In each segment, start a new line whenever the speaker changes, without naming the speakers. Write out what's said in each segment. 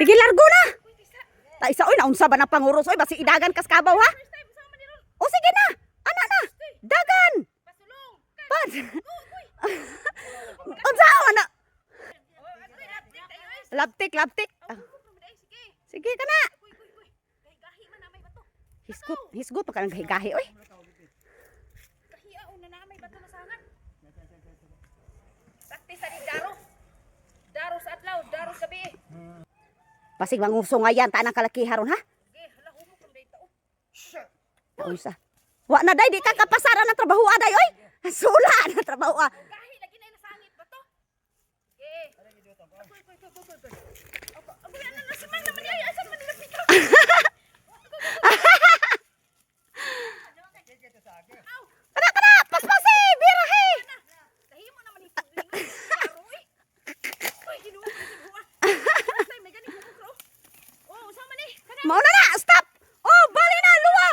Sige, largo na. Ta isa oy naunsa ba na panguros oy basi idagan kas kabaw ha? O sige na. Ana na. Dagan. Pad. Unsa ana? Laptik, laptik. Ah, Sige ka na. Hisgot, hisgot pa ka nang gahi-gahi oy.
Daro sa adlaw, daro sa gabi.
Basig manguso nga yan tanang ha?
Hala humo kung dayta oh.
Unsa? Wa na day di ka kapasara ng trabaho aday oy. Sula na trabaho ah.
Gahi lagi na nasangit ba to? Ge. Agoy, agoy, agoy, agoy, agoy. Aba, agoy, ano na si man naman ay asan man nila pito.
Kana kana paspasi birahe.
Tahimo naman ito. Daro eh. Uy, ginuwa ko sa buwa. Say, may ganing ko ko. Oh, sama ni. Kana.
Mao na na stop. Oh bali na luwa.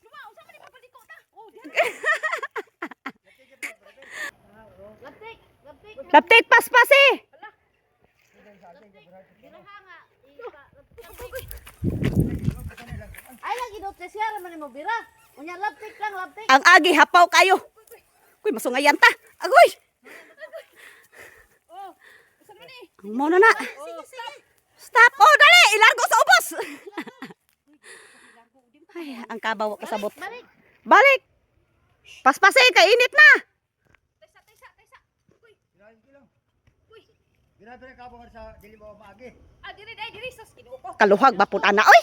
Luma, sama ni papaliko ta. Oh. Laptik, laptik.
Laptik paspasi.
Ay lagi do siya man mo bira. Unya laptik lang laptik.
Ang agi hapaw kayo. Kuy masungayan ta. Agoy.
Oh, sama ni.
Mao na na.
Oh, stop.
Stop. Oh dali ilargo sa ubos. Ay, ang kabaw kasabot.
Balik.
Balik. Paspasi kay init na.
Taysa, taysa, taysa. Uy, uy.
Grabe na kabang sa dili mo maagi.
Ah, diri dai diri sus kinuo ko.
Kaluhag ba pud ana oy.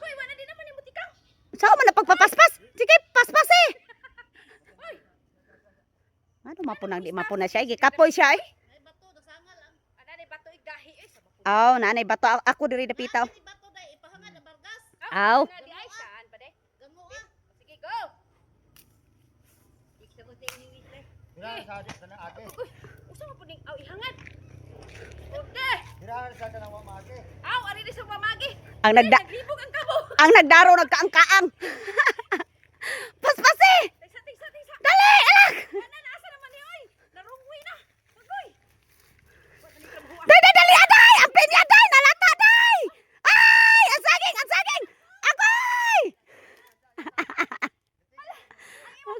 Hoy, wala din naman yung butikang.
Sao man na pagpapaspas? Sige, paspasi. Ano mapunang di mapuna siya? Gikapoy siya eh.
Bato
igahi eh.
Aw, nanay bato ako diri dapitaw. Aw.
Na di ay saan ba dai?
Gamo ah.
Sige, go. Iksa ko ting ni Wisle.
Dira sa na agi.
Uy, usa mo puning aw ihangad. Okay.
Dira sa kanang wa maagi.
Aw, ari sa mamagi.
Ang nagda
Naglibog ang kabo.
ang nagdaro nagkaang-kaang. paspasi.
Taysa, taysa, taysa.
Dali, alak.
Ana na asa naman ni oy. Narungwi na. Agoy. Wa ni ka mahuwa.
Dali, dali, aday. Ang pinya, day. Nalata, day. Ay, ang saging, ang saging. Agoy. Agoy.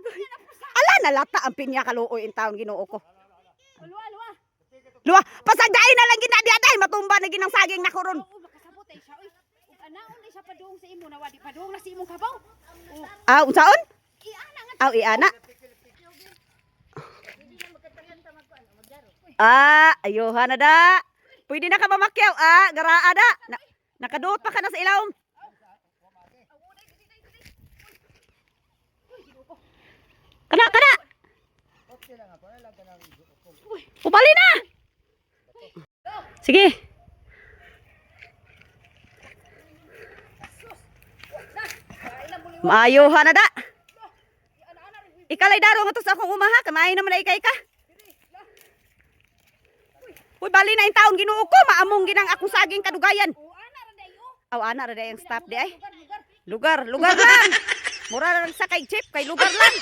Ala, nalata ang pinya kaluoy in taon ginoo ko.
Luwa, luwa.
Luwa, pasagdain na lang gina diaday, matumba na ginang saging na kuron.
Ug anaon di siya padung sa imo na wadi padung na si imong kabaw.
Ah, unsaon?
iana nga
Aw, iana. Ah, ayuhan na da. Pwede na ka mamakyaw, ah, garaa da. Na, nakaduot pa ka na sa ilawom. Kana, kana. Upali na. Sige. Maayuhan na da. Ikalay daro mo to sa akong umaha, kamain naman na ikay ka. Uy, bali na yung taon ginuo ko, maamong ginang akong saging kadugayan. Aw, ana ra ang staff di ay. Lugar, lugar lang. Mura lang sa kay chip, kay lugar lang.